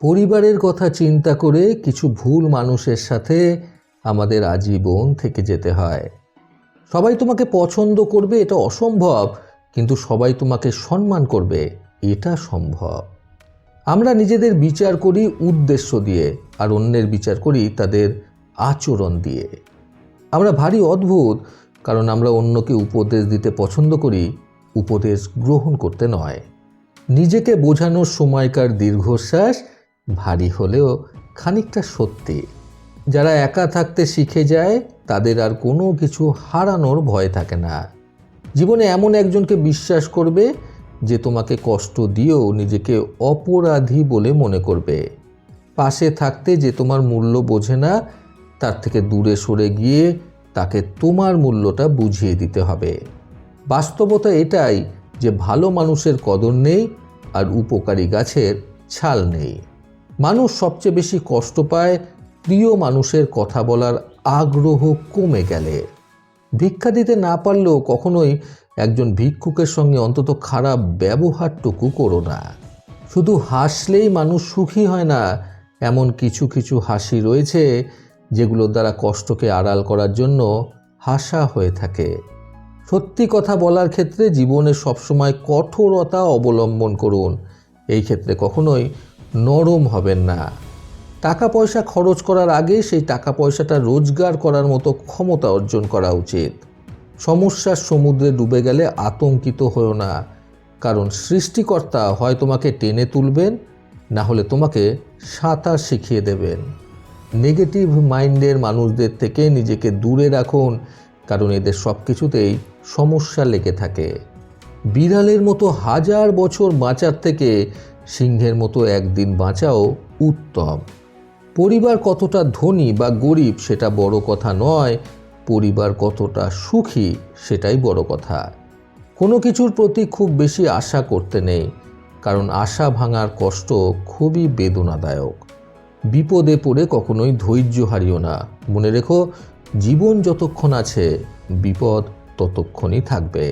পরিবারের কথা চিন্তা করে কিছু ভুল মানুষের সাথে আমাদের আজীবন থেকে যেতে হয়। সবাই তোমাকে পছন্দ করবে, এটা অসম্ভব, কিন্তু সবাই তোমাকে সম্মান করবে, এটা সম্ভব। আমরা নিজেদের বিচার করি উদ্দেশ্য দিয়ে, আর অন্যের বিচার করি তাদের আচরণ দিয়ে। আমরা ভারী অদ্ভুত, কারণ আমরা অন্যকে উপদেশ দিতে পছন্দ করি, উপদেশ গ্রহণ করতে নয়। নিজেকে বোঝানোর সময়কার দীর্ঘশ্বাস ভারী হলেও খানিকটা সত্যি। যারা একা থাকতে শিখে যায়, তাদের আর কোনো কিছু হারানোর ভয় থাকে না। জীবনে এমন একজনকে বিশ্বাস করবে যে তোমাকে কষ্ট দিয়েও নিজেকে অপরাধী বলে মনে করবে। পাশে থাকতে যে তোমার মূল্য বোঝে না, তার থেকে দূরে সরে গিয়ে তাকে তোমার মূল্যটা বুঝিয়ে দিতে হবে। বাস্তবতা এটাই যে ভালো মানুষের কদর নেই আর উপকারী গাছের ছাল নেই। মানুষ সবচেয়ে বেশি কষ্ট পায় প্রিয় মানুষের কথা বলার আগ্রহ কমে গেলে। ভিক্ষা দিতে না পারলেও কখনোই একজন ভিক্ষুকের সঙ্গে অন্তত খারাপ ব্যবহারটুকু করো না। শুধু হাসলেই মানুষ সুখী হয় না, এমন কিছু কিছু হাসি রয়েছে যেগুলোর দ্বারা কষ্টকে আড়াল করার জন্য হাসা হয়ে থাকে। সত্যি কথা বলার ক্ষেত্রে জীবনে সবসময় কঠোরতা অবলম্বন করুন। এই ক্ষেত্রে কখনোই নরম হবেন না। টাকা পয়সা খরচ করার আগে সেই টাকা পয়সাটা রোজগার করার মতো ক্ষমতা অর্জন করা উচিত। সমস্যার সমুদ্রে ডুবে গেলে আতঙ্কিত হয়েও না। কারণ সৃষ্টিকর্তা হয় তোমাকে টেনে তুলবেন, না হলে তোমাকে সাঁতার শিখিয়ে দেবেন। নেগেটিভ মাইন্ডের মানুষদের থেকে নিজেকে দূরে রাখুন, কারণ এদের সব কিছুতেই সমস্যা লেগে থাকে। বিড়ালের মতো হাজার বছর বাঁচার থেকে সিংহের মতো একদিন বাঁচাও উত্তম। পরিবার কতটা ধনী বা গরিব সেটা বড় কথা নয়, পরিবার কতটা সুখী সেটাই বড় কথা। কোনো কিছুর প্রতি খুব বেশি আশা করতে নেই, কারণ আশা ভাঙার কষ্ট খুবই বেদনাদায়ক। বিপদে পড়ে কখনোই ধৈর্য হারিও না। মনে রেখো, জীবন যতক্ষণ আছে, বিপদ ততক্ষণই থাকবে।